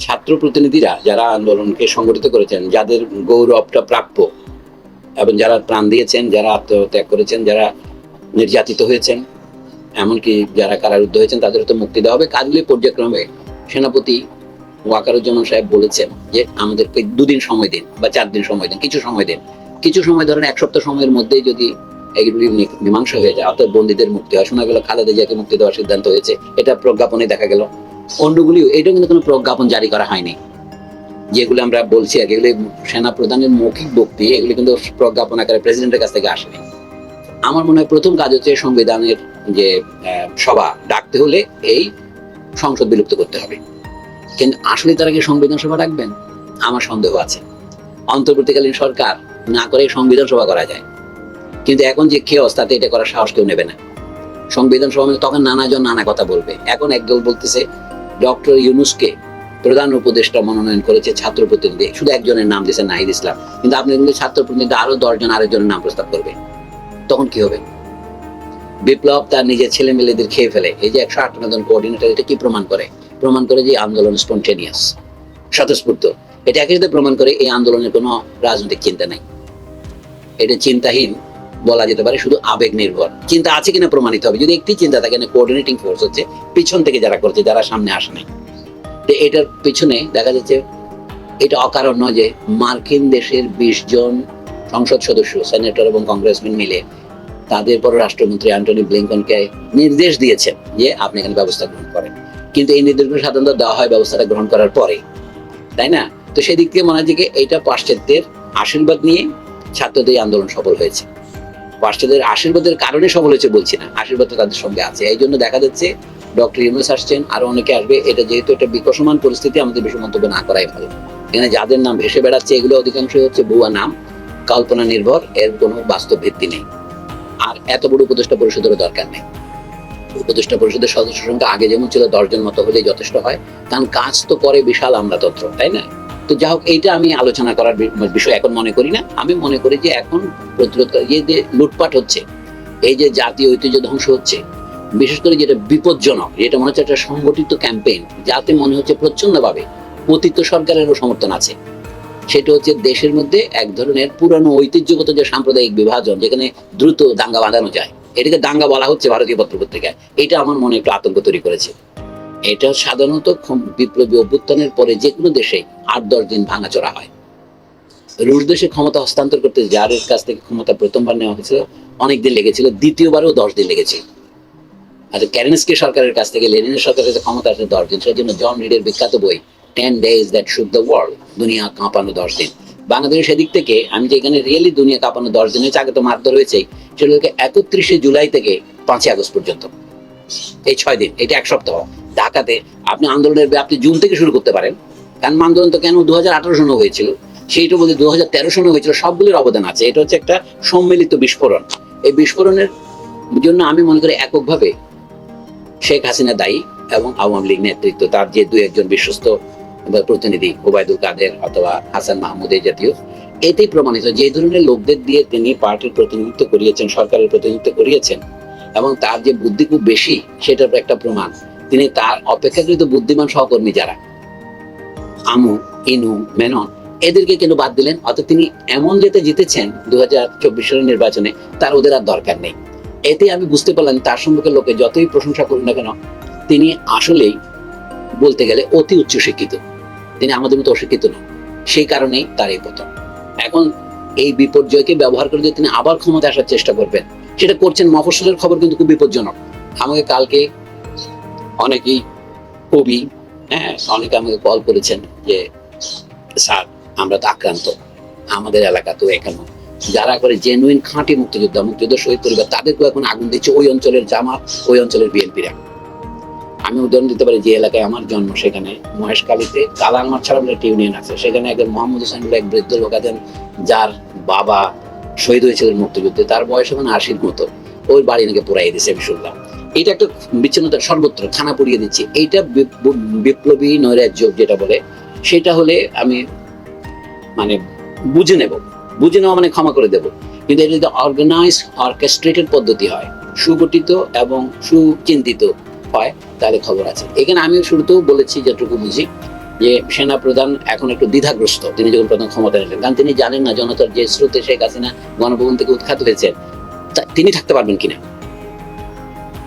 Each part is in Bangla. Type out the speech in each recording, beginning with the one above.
ছাত্র প্রতিনিধিরা যারা আন্দোলনকে সংগঠিত করেছেন, যাদের গৌরবটা প্রাপ্য, এবং যারা প্রাণ দিয়েছেন, যারা আত্মত্যাগ করেছেন, যারা নির্যাতিত হয়েছেন, এমনকি যারা কারারুদ্ধ হয়েছেন তাদের তো মুক্তি দেওয়া হবে। কাজগুলি পর্যায়ক্রমে সেনাপতি ওয়াকারুজ্জামান সাহেব বলেছেন যে, আমাদেরকে দুদিন সময় দিন বা চার দিন সময় দিন, কিছু সময় দিন। কিছু সময় ধরেন এক সপ্তাহ সময়ের মধ্যেই যদি এগুলি মীমাংসা হয়ে যায়, অর্থাৎ বন্দীদের মুক্তি হয়। শোনা গেল খালেদা জিয়াকে মুক্তি দেওয়ার সিদ্ধান্ত হয়েছে। এটা প্রজ্ঞাপনে দেখা গেল। অন্যগুলিও এটা কিন্তু কোনো প্রজ্ঞাপন জারি করা হয়নি। যেগুলো আমরা বলছি আর এগুলি সেনা প্রধানের মৌখিক বক্তি, এগুলি কিন্তু প্রজ্ঞাপন আকারে প্রেসিডেন্টের কাছ থেকে আসেনি। আমার মনে হয় প্রথম কাজ হচ্ছে সংবিধানের যে সভা, ডাকতে হলে এই সংসদ বিলুপ্ত করতে হবে। কিন্তু আসলে তারা কি সংবিধান সভা ডাকবেন? আমার সন্দেহ আছে। অন্তর্বর্তীকালীন সরকার না করে সংবিধান সভা করা যায়। কিন্তু এখন যে খেয়স তাতে এটা করার সাহস কেউ নেবে না। সংবিধান সভা মানে তখন নানাজন নানা কথা বলবে। এখন একদল বলতেছে ডক্টর ইউনুসকে প্রধান উপদেষ্টা মনোনয়ন করেছে ছাত্র প্রতিনিধি। শুধু একজনের নাম দিয়েছে নাহিদ ইসলাম। কিন্তু আপনি কিন্তু ছাত্র প্রতিনিধি আরও দশজন আরেকজনের নাম প্রস্তাব করবে তখন কি হবে? বিপ্লব তার নিজের ছেলে মেয়েদের খেয়ে ফেলে। এই যে একশো আটান্ন জন কোঅর্ডিনেটর এটা কি প্রমাণ করে? প্রমাণ করে যে আন্দোলন স্পন্টেনিয়াস স্বতঃস্ফূর্ত। এটা একই সাথে প্রমাণ করে এই আন্দোলনের কোনো রাজনৈতিক চিন্তা নাই। এটা চিন্তাহীন বলা যেতে পারে শুধু আবেগ নির্ভর। চিন্তা আছে কিনা প্রমাণিত হবে। যদি একটি চিন্তা থাকে না কোঅর্ডিনেটিং ফোর্স হচ্ছে, পিছন থেকে যারা করছে, যারা সামনে আসে নাই। তো এটার পিছনে দেখা যাচ্ছে, এটা অকারণ নয় যে মার্কিন দেশের বিশ জন সংসদ সদস্য সেনেটর এবং কংগ্রেসম্যান মিলে তাদের পররাষ্ট্রমন্ত্রী অ্যান্টনি ব্লিংকনকে নির্দেশ দিয়েছেন যে আপনি এখানে ব্যবস্থা গ্রহণ করেন। কিন্তু এই নির্দেশগুলো সাধারণত দেওয়া হয় ব্যবস্থাটা গ্রহণ করার পরে। তাই না? তো সেদিক থেকে মনে হয় যে এটা পাশ্চাত্যের আশীর্বাদ নিয়ে ছাত্রদের আন্দোলন সফল হয়েছে। পাশ্চাত্যের আশীর্বাদের কারণে সফল হয়েছে বলছি না। আশীর্বাদ তো তাদের সঙ্গে আছে। এই জন্য দেখা যাচ্ছে ডক্টর ইউনুস আসছেন, আরও অনেকে আসবে। এটা যেহেতু একটা বিকশমান পরিস্থিতি, আমাদের বেশি মন্তব্য না করাই ভালো। এখানে যাদের নাম ভেসে বেড়াচ্ছে, এগুলো অধিকাংশ হচ্ছে ভুয়া নাম। কল্পনা নির্ভর, এর কোনো বাস্তব ভিত্তি নেই। আর এত বড় উপদেষ্টা পরিষদেরও দরকার নেই। উপদেষ্টা পরিষদের সদস্য সংখ্যা আগে যেমন ছিল, দশজন মতো হলেই যথেষ্ট হয়। কারণ কাজ তো করে বিশাল আমরা আমলাতন্ত্র, তাই না? তো যা হোক, এইটা আমি আলোচনা করার বিষয় এখন মনে করি না। আমি মনে করি যে এখন প্রতিরোধ এই যে লুটপাট হচ্ছে, এই যে জাতীয় ঐতিহ্য ধ্বংস হচ্ছে, বিশেষ করে যেটা বিপজ্জনক, যেটা মনে হচ্ছে একটা সংগঠিত ক্যাম্পেইন যাতে মনে হচ্ছে প্রচ্ছন্নভাবে পতিত সরকারেরও সমর্থন আছে। সেটা হচ্ছে দেশের মধ্যে এক ধরনের পুরানো ঐতিহ্যগত যে সাম্প্রদায়িক বিভাজন, যেখানে দ্রুত দাঙ্গা বাঁধানো যায়, এটাকে দাঙ্গা বলা হচ্ছে ভারতীয় পত্রপত্রিকায় এটা আমার মনে একটু আতঙ্ক তৈরি করেছে। এটা সাধারণত বিপ্লবী অভ্যুত্থানের পরে যে কোনো দেশে আট দশ দিন ভাঙাচোরা হয়। রুশ দেশে ক্ষমতা হস্তান্তর করতে যার কাছ থেকে ক্ষমতা প্রথমবার নেওয়া হয়েছিল, অনেক দিন লেগেছিল, দ্বিতীয়বারও দশ দিন লেগেছে। আর ক্যারেন্সকি সরকারের কাছ থেকে, লেনিনের সরকারের কাছে ক্ষমতা আসে দশ দিন, সেজন্য জন রিডের বিখ্যাত বই, ten days that shook the world, দুনিয়া কাঁপানো দশ দিন। বাংলাদেশের সেদিক থেকে, আমি যে এখানে রিয়েলি দুনিয়া কাঁপানো দশ দিন হয়েছে আগে তো মারধর হয়েছে হচ্ছে একত্রিশে জুলাই থেকে পাঁচই আগস্ট পর্যন্ত। এই ছয় দিন, এটা এক সপ্তাহ। ঢাকাতে আপনি আন্দোলনের আপনি জুন থেকে শুরু করতে পারেন। কারণ আন্দোলন তো কেন দু হাজার আঠারো সনে হয়েছিল? সেইটা বলতে দু হাজার তেরো সনে হয়েছিল, সবগুলির অবদান আছে। এটা হচ্ছে একটা সম্মিলিত বিস্ফোরণ। এই বিস্ফোরণের জন্য আমি মনে করি এককভাবে শেখ হাসিনা দায়ী এবং আওয়ামী লীগ নেতৃত্ব, তার যে দুই একজন বিশ্বস্ত প্রতিনিধি, ওবায়দুল কাদের অথবা হাসান মাহমুদ এই জাতীয়, এতেই প্রমাণিত যে ধরনের লোকদের দিয়ে তিনি পার্টির প্রতিনিধিত্ব করিয়েছেন, সরকারের প্রতিনিধিত্ব করিয়েছেন এবং তার যে বুদ্ধি খুব বেশি, সেটার একটা প্রমাণ তিনি তার অপেক্ষাকৃত বুদ্ধিমান সহকর্মী যারা। আমু, ইনু, মেনন, এদেরকে কেন বাদ দিলেন অত তিনি এমন যেতে জিতেছেন দু হাজার চব্বিশ সালের নির্বাচনে, তার ওদের আর দরকার নেই। এতে আমি বুঝতে পারলাম তার সম্পর্কে লোকে যতই প্রশংসা করুন না কেন, তিনি আসলেই বলতে গেলে অতি উচ্চ শিক্ষিত তিনি আমাদের মতো অশিক্ষিত নন। সেই কারণেই তার এই পতন এখন এই বিপর্যয়কে ব্যবহার করে যদি তিনি আবার ক্ষমতা আসার চেষ্টা করবেন, সেটা করছেন মফস্বলের খবর কিন্তু খুব বিপজ্জনক। আমাকে কালকে অনেকেই কবি হ্যাঁ অনেকে আমাকে কল করেছেন যে, স্যার, আমরা তো আক্রান্ত। আমাদের এলাকা তো এখনও যারা করে জেনুইন খাঁটি মুক্তিযোদ্ধা মুক্তিযুদ্ধ শহীদ পরিবার, তাদেরকেও এখন আগুন দিচ্ছে ওই অঞ্চলের জামাত, ওই অঞ্চলের বিএনপিরা। আমি উদাহরণ দিতে পারি যে, এলাকায় আমার জন্ম সেখানে মহেশকালীতে কালারমার ছাড়া একটা ইউনিয়ন আছে। সেখানে একজন মোহাম্মদ হোসেন এক বৃদ্ধ লোক আছেন, যার বাবা শহীদ হয়েছিলেন মুক্তিযুদ্ধে। তার বয়স এখন আশির মতো। ওই বাড়ি নাকি পুরাই দিছে আমি শুনলাম। এটা একটা বিচ্ছিন্নতা সর্বত্র থানা পুড়িয়ে দিচ্ছে। এইটা বিপ্লবী নৈরাজ্য যেটা বলে, সেটা হলে আমি মানে বুঝে নেব। বুঝে নেওয়া মানে ক্ষমা করে দেব। কিন্তু এটা যদি অর্গানাইজ অর্কেস্ট্রেটেড পদ্ধতি হয়, সুগঠিত এবং সুচিন্তিত হয়, তাহলে খবর আছে। এখানে আমি শুরুতেও বলেছি, যেটুকু বুঝি, যে সেনা প্রধান এখন একটু দ্বিধাগ্রস্ত। তিনি যখন প্রধান ক্ষমতা নিলেন কারণ তিনি জানেন না, জনতার যে স্রোতে শেখ হাসিনা গণভবন থেকে উৎখাত হয়েছেন তিনি থাকতে পারবেন কিনা।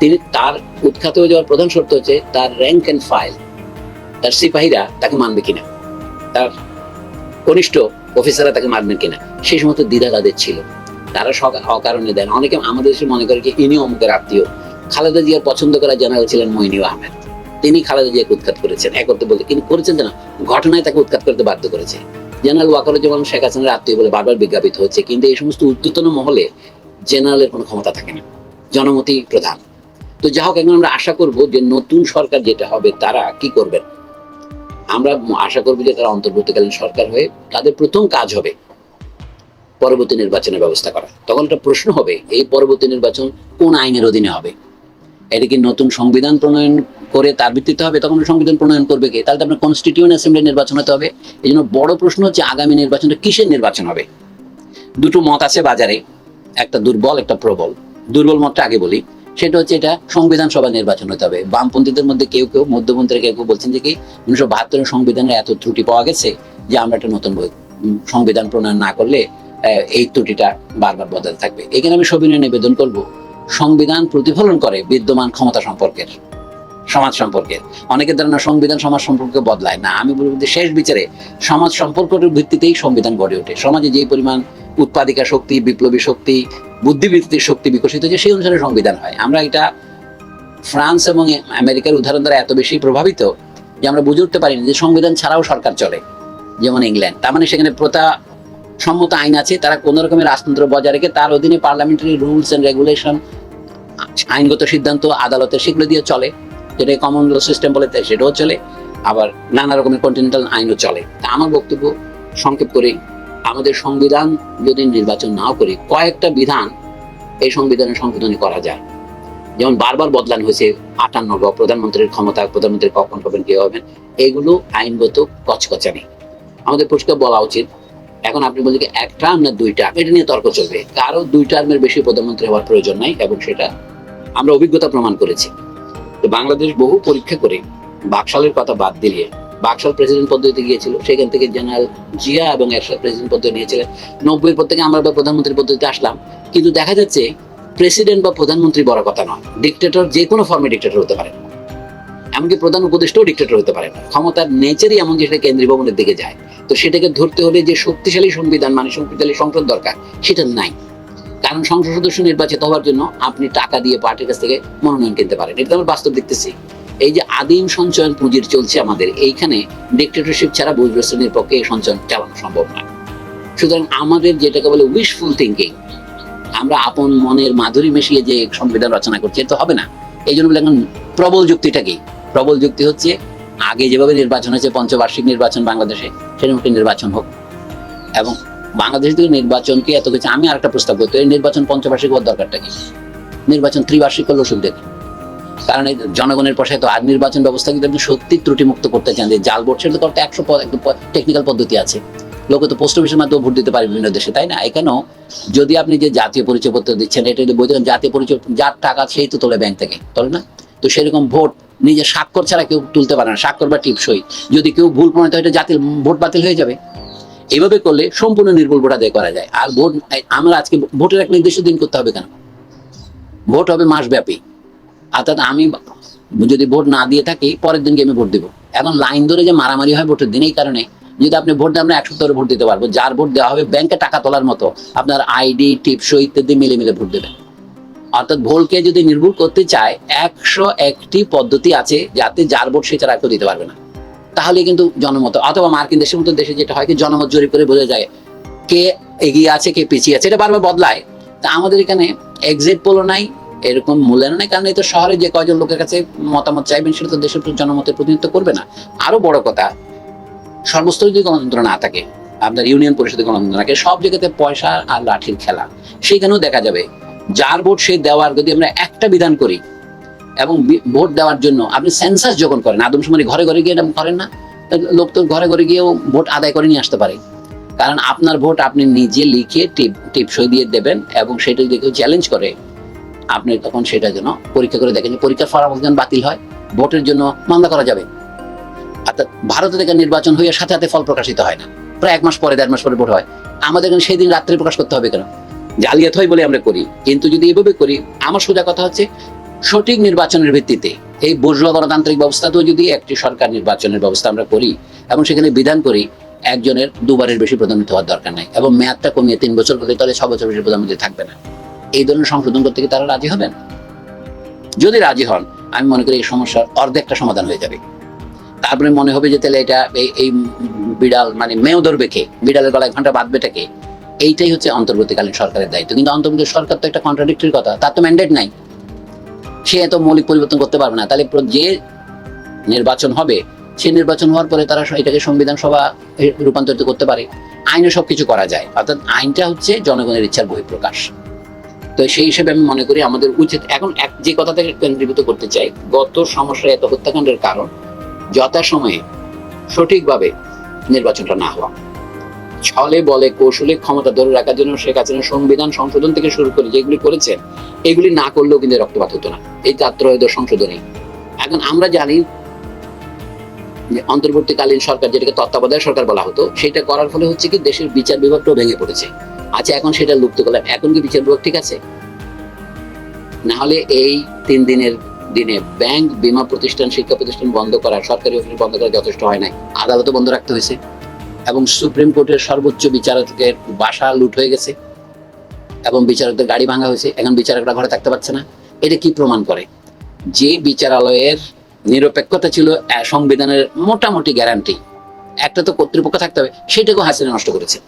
তিনি তার উৎখাত হয়ে যাওয়ার প্রধান শর্ত হচ্ছে তার র্যাঙ্ক এন্ড ফাইল তার সিপাহীরা তাকে মানবে কিনা, তার কনিষ্ঠ অফিসাররা তাকে মানবেন কিনা, সেই সমস্ত দ্বিধা তাদের ছিল। তারা সক- অকারণে দেন। অনেকে আমাদের দেশে মনে করে যে ইনি অমুকের আত্মীয়। খালেদা জিয়ার পছন্দ করা জেনারেল ছিলেন মইনিউ আহমেদ। তিনি খালেদা জিয়াকে উৎখাত করেছেন, এক করতে বলতে, কিন্তু করেছেন না, ঘটনায় তাকে উৎখাত করতে বাধ্য করেছে। জেনারেল ওয়াকারুজ্জামান, শেখ হাসিনার আত্মীয় বলে বারবার বিজ্ঞাপিত হচ্ছে, কিন্তু এই সমস্ত উদ্যতন মহলে জেনারেলের কোনো ক্ষমতা থাকে না। জনমতি প্রধান। তো যা হোক, এখন আমরা আশা করব যে নতুন সরকার যেটা হবে, তারা কি করবেন? আমরা আশা করব যে তারা অন্তর্বর্তীকালীন সরকার হয়ে তাদের প্রথম কাজ হবে পরবর্তী নির্বাচনের ব্যবস্থা করা। তখন একটা প্রশ্ন হবে, এই পরবর্তী নির্বাচন কোন আইনের অধীনে হবে? এটা কি নতুন সংবিধান প্রণয়ন করে তার ভিত্তিতে হবে? তখন সংবিধান প্রণয়ন করবে কে? তাহলে আপনার কনস্টিটিউন্ট অ্যাসেম্বলি নির্বাচন হতে হবে। এই জন্য বড় প্রশ্ন হচ্ছে, আগামী নির্বাচনটা কিসের নির্বাচন হবে? দুটো মত আছে বাজারে, একটা দুর্বল, একটা প্রবল। দুর্বল মতটা আগে বলি। সেটা হচ্ছে এটা সংবিধান সভা নির্বাচন হতে হবে। বামপন্থীদের মধ্যে কেউ কেউ, মধ্যপন্থীরা কেউ কেউ বলছেন যে কি উনিশশো বাহাত্তরের সংবিধানের এত ত্রুটি পাওয়া গেছে যে আমরা একটা নতুন সংবিধান প্রণয়ন না করলে এই ত্রুটিটা বারবার বদলাতে থাকবে। এখানে আমি সবিনয় নিবেদন করব। সংবিধান প্রতিফলন করে বিদ্যমান ক্ষমতা সম্পর্কের, সমাজ সম্পর্কের। অনেকের ধারণা সংবিধান সমাজ সম্পর্কে বদলায়। না, আমি বলব যে শেষ বিচারে সমাজ সম্পর্কের ভিত্তিতেই সংবিধান গড়ে ওঠে। সমাজে যে পরিমাণ উৎপাদিকা শক্তি, বিপ্লবী শক্তি, বুদ্ধিবৃত্তির শক্তি বিকশিত হয়েছে সেই অনুসারে সংবিধান হয়। আমরা এটা ফ্রান্স এবং আমেরিকার উদাহরণ দ্বারা এত বেশি প্রভাবিত যে আমরা বুঝে উঠতে পারিনি যে সংবিধান ছাড়াও সরকার চলে, যেমন ইংল্যান্ড। তার মানে সেখানে প্রথা সম্মত আইন আছে, তারা কোনো রকমের রাজতন্ত্র বজায় রেখে তার অধীনে পার্লামেন্টারি রুলস এন্ড রেগুলেশন আইনগত সিদ্ধান্ত, আদালতের সেগুলো দিয়ে চলে, যেটা কমন ল সিস্টেম বলে, সেটাও চলে, আবার নানা রকমের কন্টিনেন্টাল আইনও চলে। তা আমার বক্তব্য সংক্ষেপ করে আমাদের সংবিধান যদি নির্বাচন নাও করি কয়েকটা বিধান এই সংবিধানে সংশোধনী করা যায়। যেমন বারবার বদলান হয়েছে, আটান্ন প্রধানমন্ত্রীর ক্ষমতা, প্রধানমন্ত্রী কখন হবেন, কে হবেন, এগুলো আইনগত কচকচানি। আমাদের পরিষ্কার বলা উচিত। এখন আপনি বলছেন এক টার্ম না দুই টার্ম এটা নিয়ে তর্ক চলবে। কারও দুই টার্মের বেশি প্রধানমন্ত্রী হওয়ার প্রয়োজন নাই এবং সেটা আমরা অভিজ্ঞতা প্রমাণ করেছি। তো বাংলাদেশ বহু পরীক্ষা করে বাকশালের কথা বাদ দিলে বাকশাল প্রেসিডেন্ট পদ্ধতিতে গিয়েছিল, সেখান থেকে জেনারেল জিয়া এবং একসাথে প্রেসিডেন্ট পদ্ধতি নিয়েছিলেন। নব্বই পর থেকে আমরা প্রধানমন্ত্রী পদ্ধতিতে আসলাম। কিন্তু দেখা যাচ্ছে প্রেসিডেন্ট বা প্রধানমন্ত্রী বড় কথা নয়। ডিক্টেটর যে কোনো ফর্মে ডিক্টেটর হতে পারে এমনকি প্রধান উপদেষ্টাও ডিক্টেটর হতে পারে না। ক্ষমতার নেচারই এমন যে সেটা কেন্দ্রীয় ভবনের দিকে যায়। তো সেটাকে ধরতে হলে যে শক্তিশালী সংবিধান মানে শক্তিশালী সংসদ দরকার, সেটা নাই। কারণ সংসদ সদস্য নির্বাচিত হওয়ার জন্য আপনি টাকা দিয়ে পার্টির কাছ থেকে মনোনয়ন কিনতে পারেন। এটা আমরা বাস্তব দেখতেছি। এই যে আদিম সঞ্চয়ন পুঁজির চলছে আমাদের, এইখানে ডিক্টেটরশিপ ছাড়া বৈধ শ্রেণির পক্ষে এই সঞ্চয়ন চালানো সম্ভব নয়। সুতরাং আমাদের যেটাকে বলে উইশফুল থিঙ্কিং আমরা আপন মনের মাধুরী মিশিয়ে যে সংবিধান রচনা করছি তো হবে না। এই জন্য বলে এখন প্রবল যুক্তিটা কি? প্রবল যুক্তি হচ্ছে, আগে যেভাবে নির্বাচন হয়েছে, পঞ্চবার্ষিক নির্বাচন বাংলাদেশে, সেরকম একটি নির্বাচন হোক। এবং বাংলাদেশ থেকে নির্বাচনকে এত কিছু, আমি আরেকটা প্রস্তাব করতে নির্বাচন পঞ্চবার্ষিক হওয়ার দরকারটা কি? নির্বাচন ত্রিবার্ষিক করলে অসুবিধা কি কারণ এই জনগণের পয়সায় তো আর নির্বাচন ব্যবস্থা কিন্তু আপনি সত্যি ত্রুটিমুক্ত করতে চান যে জাল ভোট সেটা তো করতে একশো টেকনিক্যাল পদ্ধতি আছে। লোকে তো পোস্ট অফিসের মাধ্যমে ভোট দিতে পারে বিভিন্ন দেশে, তাই না? এখানেও যদি আপনি যে জাতীয় পরিচয়পত্র দিচ্ছেন, এটা যদি দেন জাতীয় পরিচয় যার টাকা সেই তো তোলে ব্যাংক থেকে তোলে না? তো সেরকম ভোট নিজে স্বাক্ষর ছাড়া কেউ তুলতে পারে না, স্বাক্ষর বা টিপসই। যদি কেউ ভুল প্রমাণিত হয় জাতির ভোট বাতিল হয়ে যাবে। এইভাবে করলে সম্পূর্ণ নির্ভুল ভোট আদায় করা যায়। আর ভোট আমরা আজকে ভোটের এক নির্দিষ্ট দিন করতে হবে কেন? ভোট হবে মাসব্যাপী। অর্থাৎ আমি যদি ভোট না দিয়ে থাকি, পরের দিনকে আমি ভোট দেবো। এখন লাইন ধরে যে মারামারি হয় ভোটের দিন, এই কারণে যদি আপনি ভোট দেন আমরা এক সপ্তাহে ভোট দিতে পারব। যার ভোট দেওয়া হবে, ব্যাংকে টাকা তোলার মতো আপনার আইডি, টিপসই ইত্যাদি মিলে মিলে ভোট দেবেন। অর্থাৎ ভোটকে যদি নির্ভুল করতে চায়, একশো একটি পদ্ধতি আছে যাতে যার ভোট সে কেউ দিতে পারবে না। তাহলে কিন্তু জনমত, অথবা মার্কিন দেশের মতো দেশে যেটা হয় কি, জনমত জরিপ করে বোঝা যায় কে এগিয়ে আছে, কে পিছিয়ে আছে। এটা বারবার বদলায়। তা আমাদের এখানে এক্সিট পোলও নাই এরকম মূল্যায়ন নাই, কারণ তো শহরে যে কয়জন লোকের কাছে মতামত চাইবেন সেটা তো দেশের জনমতের প্রতিনিধিত্ব করবে না। আরও বড় কথা সর্বস্তরে যদি গণতন্ত্র না থাকে, আপনার ইউনিয়ন পরিষদে গণতন্ত্র থাকে, সব জায়গাতে পয়সা আর লাঠির খেলা। সেখানেও দেখা যাবে, যার ভোট সে দেওয়ার যদি আমরা একটা বিধান করি, এবং ভোট দেওয়ার জন্য আপনি সেন্সাস যখন করেন, আদমশুমারি ঘরে ঘরে গিয়ে এরকম করেন না লোক তো ঘরে ঘরে গিয়েও ভোট আদায় করে নিয়ে আসতে পারে। কারণ আপনার ভোট আপনি নিজে লিখে টিপ টিপসই দিয়ে দেবেন, এবং সেটা যদি কেউ চ্যালেঞ্জ করে আপনি তখন সেটার জন্য পরীক্ষা করে দেখেন পরীক্ষার ফলাফল যেন বাতিল হয়, ভোটের জন্য মামলা করা যাবে। অর্থাৎ ভারত থেকে নির্বাচন হয়ে সাথে সাথে ফল প্রকাশিত হয় না। প্রায় এক মাস পরে, দেড় মাস পরে ভোট হয়। আমাদের এখানে সেই দিন রাত্রে প্রকাশ করতে হবে কেন? জালিয়াত হয় বলে আমরা করি। কিন্তু যদি এভাবে করি, আমার সোজা কথা হচ্ছে, সঠিক নির্বাচনের ভিত্তিতে এই বুর্জুয়া গণতান্ত্রিক ব্যবস্থাতেও যদি একটি সরকার নির্বাচনের ব্যবস্থা আমরা করি এবং সেখানে বিধান করি, একজনের দুবারের বেশি প্রধানমন্ত্রী হওয়ার দরকার নাই এবং মেয়াদটা কমিয়ে তিন বছর করে তাহলে ছ বছর বেশি প্রধানমন্ত্রী থাকবে না। এই ধরনের সংশোধন করতে কি তারা রাজি হবেন? যদি রাজি হন, আমি মনে করি এই সমস্যার অর্ধেকটা সমাধান হয়ে যাবে। তারপরে মনে হবে যে তাহলে এটা এই বিড়াল মানে মেয় ধরবে কে? বিড়ালের গলায় ঘণ্টা বাঁধবেটা কে? এইটাই হচ্ছে অন্তর্বর্তীকালীন সরকারের দায়িত্ব। কিন্তু অন্তর্বর্তী সরকার তো একটা কন্ট্রাডিক্টরি কথা, তার তো ম্যান্ডেট নাই। সে এত মৌলিক পরিবর্তন করতে পারবে না। তাহলে যে নির্বাচন হবে, সে নির্বাচন হওয়ার পরে তারা এটাকে সংবিধান সভা রূপান্তরিত করতে পারে। আইনে সবকিছু করা যায়। অর্থাৎ আইনটা হচ্ছে জনগণের ইচ্ছার বহিঃপ্রকাশ। তো সেই হিসেবে আমি মনে করি আমাদের উচিত এখন এক যে কথাটাকে কেন্দ্রীভূত করতে চাই, গত সমস্যায় এত হত্যাকাণ্ডের কারণ, যথাসময়ে সঠিকভাবে নির্বাচনটা না হওয়া। ছলে বলে কৌশলে ক্ষমতা ধরে রাখার জন্য শেখ হাসিনা সংবিধান সংশোধন থেকে শুরু করে যেগুলি করেছেন, এগুলি না করলেও কিন্তু রক্তপাত হতো না। এই তাত্রয়োদয় সংশোধনী। এখন আমরা জানি যে অন্তর্বর্তীকালীন সরকার যেটাকে তত্ত্বাবধায়ক সরকার বলা হতো, সেটা করার ফলে হচ্ছে কি দেশের বিচার বিভাগটাও ভেঙে পড়েছে। আচ্ছা এখন সেটা লুপ্ত করলাম। এখন কি বিচার বিভাগ ঠিক আছে? না হলে এই তিন দিনের দিনে ব্যাংক, বীমা প্রতিষ্ঠান, শিক্ষা প্রতিষ্ঠান বন্ধ করা, সরকারি অফিস বন্ধ করা যথেষ্ট হয় নাই। আদালতও বন্ধ রাখতে হয়েছে। এবং সুপ্রিম কোর্টের সর্বোচ্চ বিচারকের বাসা লুট হয়ে গেছে। এবং বিচারকদের গাড়ি ভাঙা হয়েছে। এখন বিচারকরা ঘরে থাকতে পারছে না। এটা কি প্রমাণ করে? যে বিচারালয়ের নিরপেক্ষতা ছিল সংবিধানের মোটামুটি গ্যারান্টি একটা তো কর্তৃপক্ষ থাকতে হবে, সেটাকেও হাসিনা নষ্ট করেছে।